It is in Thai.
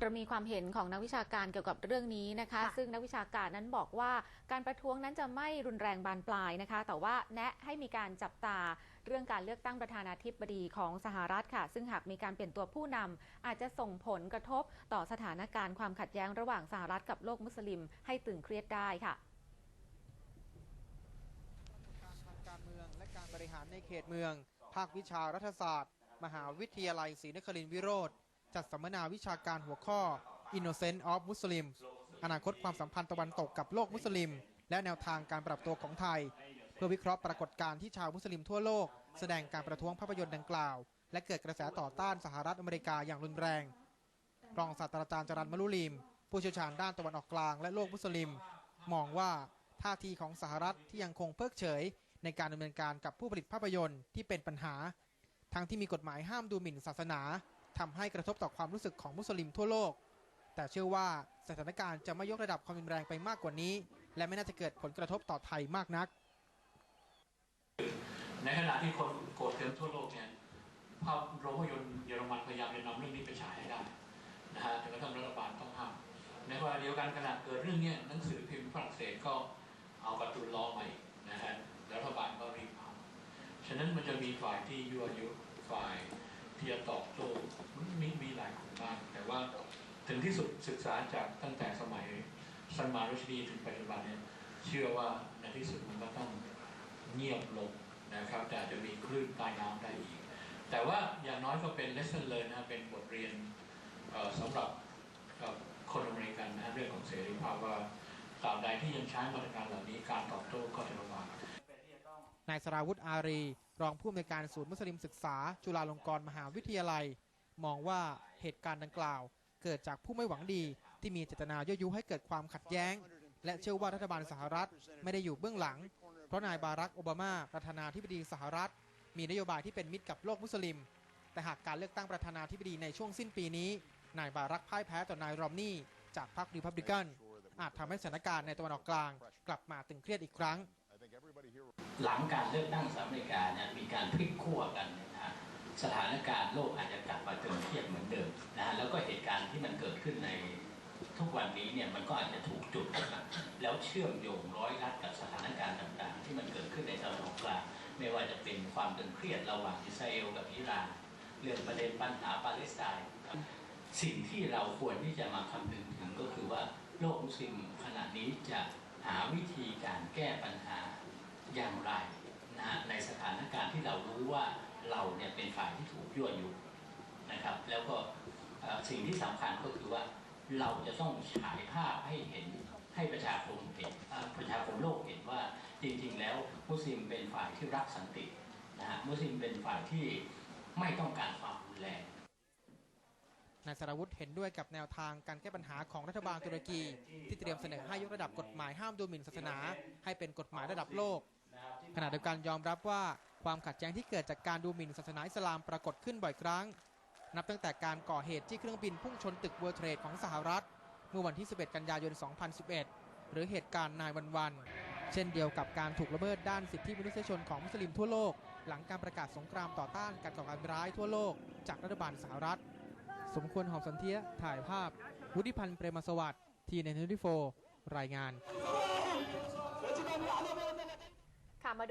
เรามีความเห็นของนักวิชาการเกี่ยวกับเรื่องนี้นะคะค่ะซึ่งนักวิชาการนั้นบอกว่าการประท้วงนั้นจะไม่รุนแรงบานปลายนะคะ แต่ว่าแนะให้มีการจับตาเรื่องการเลือกตั้งประธานาธิบดีของสหรัฐค่ะ ซึ่งหากมีการเปลี่ยนตัวผู้นำอาจจะส่งผลกระทบต่อสถานการณ์ความขัดแย้งระหว่างสหรัฐกับโลกมุสลิม ให้ตึงเครียดได้ค่ะการทางการเมืองและการบริหารในเขตเมือง ภาควิชารัฐศาสตร์ มหาวิทยาลัยศรีนครินทรวิโรธ จัดสัมมนาวิชาการหัวข้อ Innocent of Muslims อนาคตความสัมพันธ์ตะวันตกกับโลกมุสลิม และแนวทางการปรับตัวของไทย เพื่อวิเคราะห์ปรากฏการณ์ที่ชาวมุสลิมทั่วโลก แสดงการประท้วงภาพยนตร์ดังกล่าว และเกิดกระแสต่อต้านสหรัฐอเมริกาอย่างรุนแรง รองศาสตราจารย์จรันมลุลีมผู้เชี่ยวชาญด้านตะวันออกกลางและโลกมุสลิม มองว่าท่าทีของสหรัฐที่ยังคงเพิกเฉย ในการดำเนินการกับผู้ผลิตภาพยนตร์ที่เป็นปัญหา ทั้งที่มีกฎหมายห้ามดูหมิ่นศาสนา ทำให้กระทบต่อความรู้สึกของมุสลิมทั่วโลก แต่เชื่อว่าสถานการณ์จะไม่ยกระดับความรุนแรงไปมากกว่านี้ และไม่น่าจะเกิดผลกระทบต่อไทยมากนัก ในขณะที่คนโกรธเคืองทั่วโลกเนี่ยภาพโรงภาพยนตร์เยอรมันพยายามจะนำเรื่องนี้ไปฉายให้ได้นะฮะแต่กระทั่งรัฐบาลต้องห้ามในขณะเดียวกันขณะเกิดเรื่องเนี้ยหนังสือพิมพ์ฝรั่งเศสก็เอาการ์ตูนล้อใหม่นะฮะรัฐบาลก็รีบเอาฉะนั้นมันจะมีฝ่ายที่ยั่วยุฝ่าย ที่จะตอบโต้มันมีมีหลายกลุ่มมาก แต่ว่าถึงที่สุดศึกษาจากตั้งแต่สมัยซันมารุชดีถึงปัจจุบันเนี่ยเชื่อว่าในที่สุดมันก็ต้องเงียบลงนะครับแต่อาจจะมีคลื่นใต้น้ำได้อีก แต่ว่าอย่างน้อยก็เป็น lesson learn นะเป็นบทเรียนสำหรับคนอเมริกันนะเรื่องของเสรีภาพว่าตราบใดที่ยังใช้มาตรการเหล่านี้การตอบโต้ก็จะลำบากนายสราวุธอารี รองผู้อำนวยการศูนย์มุสลิมศึกษา จุฬาลงกรณ์มหาวิทยาลัย มองว่าเหตุการณ์ดังกล่าว เกิดจากผู้ไม่หวังดี ที่มีเจตนายั่วยุให้เกิดความขัดแย้ง และเชื่อว่ารัฐบาลสหรัฐไม่ได้อยู่เบื้องหลัง เพราะนายบารักโอบามาประธานาธิบดีสหรัฐ มีนโยบายที่เป็นมิตรกับโลกมุสลิม แต่หากการเลือกตั้งประธานาธิบดีในช่วงสิ้นปีนี้ นายบารักพ่ายแพ้ต่อนายรอมนี่จากพรรครีพับลิกันอาจทำให้สถานการณ์ในตะวันออกกลาง กลับมาตึงเครียดอีกครั้ง หลังการเลือกตั้งสหรัฐอเมริกาเนี่ยมีการพลิกขั้วกันนะฮะสถานการณ์โลกอาจจะกลับมาตึงเครียดเหมือนเดิมนะฮะแล้วก็เหตุการณ์ที่มันเกิดขึ้นในทุกวันนี้เนี่ยมันก็อาจจะถูกจุดนมาแล้วเชื่อมโยงร้อยรัดกับสถานการณ์ต่างๆ ที่มันเกิดขึ้นในตะวันออกกลางไม่ว่าจะเป็นความตึงเครียดระหว่างอิสราเอลกับอิหร่านเรื่องประเด็นปัญหาปาเลสไตน์สิ่งที่เราควรที่จะมาคำนึงถึงก็คือว่าโลกมุสลิมขณะนี้จะหาวิธีการแก้ปัญหา อย่างไรนะฮะในสถานการณ์ที่เรารู้ว่าเราเนี่ยเป็นฝ่ายที่ถูกยั่วยุนะครับ แล้วก็สิ่งที่สำคัญก็คือว่าเราจะต้องฉายภาพให้เห็นให้ประชาคมเห็นประชาคมโลกเห็นว่าจริงๆ แล้วมุสลิมเป็นฝ่ายที่รักสันตินะฮะมุสลิมเป็นฝ่ายที่ไม่ต้องการความรุนแรงนายสารวุฒิเห็นด้วยกับแนวทางการแก้ปัญหาของรัฐบาลตุรกี ที่เตรียมเสนอให้ยกระดับกฎหมายห้ามดูหมิ่นศาสนา ให้เป็นกฎหมายระดับโลก ขณะเดียวกันยอมรับว่าความขัดแย้งที่เกิดจากการดูหมิ่นศาสนาอิสลามปรากฏขึ้นบ่อยครั้ง นับตั้งแต่การก่อเหตุที่เครื่องบินพุ่งชนตึกเวิร์เทรดของสหรัฐ เมื่อวันที่ 11 กันยายน 2011 หรือเหตุการณ์นายวันวัน เช่นเดียวกับการถูกละเมิดด้านสิทธิมนุษยชนของมุสลิมทั่วโลก หลังการประกาศสงครามต่อต้านการก่อการร้ายทั่วโลก จากรัฐบาลสหรัฐ สมควรหอมสันเทียถ่ายภาพ วุฒิพันธ์เปรมสวัสดิ์ทีเนนทิโฟรายงาน ค่ะมาดู